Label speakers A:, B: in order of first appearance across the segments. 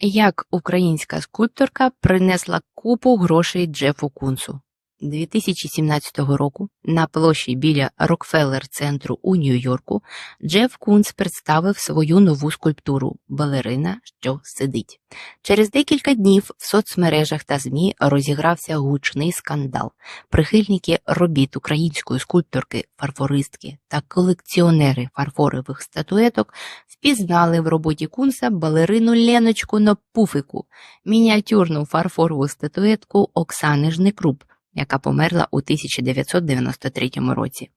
A: Як українська скульпторка принесла купу грошей Джефу Кунсу. 2017 року на площі біля Рокфеллер-центру у Нью-Йорку Джеф Кунс представив свою нову скульптуру Балерина, що сидить. Через декілька днів в соцмережах та ЗМІ розігрався гучний скандал. Прихильники робіт української скульпторки, фарфористки та колекціонери фарфорових статуеток впізнали в роботі Кунса балерину Леночку на пуфику, мініатюрну фарфорову статуетку Оксани Жникруп, яка померла у 1993 році.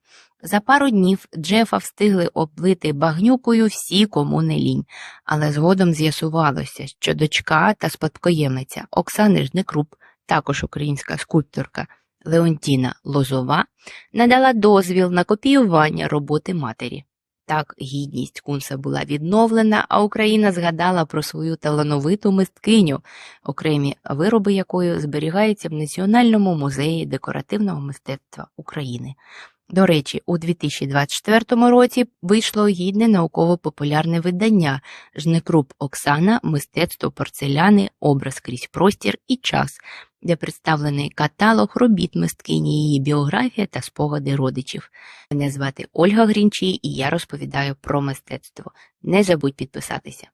A: За пару днів Джефа встигли облити багнюкою всі, кому не лінь, але згодом з'ясувалося, що дочка та спадкоємиця Оксани Жникруп, також українська скульпторка Леонтіна Лозова, надала дозвіл на копіювання роботи матері. Так гідність Кунса була відновлена, а Україна згадала про свою талановиту мисткиню, окремі вироби якої зберігаються в Національному музеї декоративного мистецтва України. До речі, у 2024 році вийшло гідне науково-популярне видання Жнекруп Оксана. Мистецтво порцеляни, образ крізь простір і час, де представлений каталог робіт мисткині, її біографія та спогади родичів. Мене звати Ольга Грінчій і я розповідаю про мистецтво. Не забудь підписатися.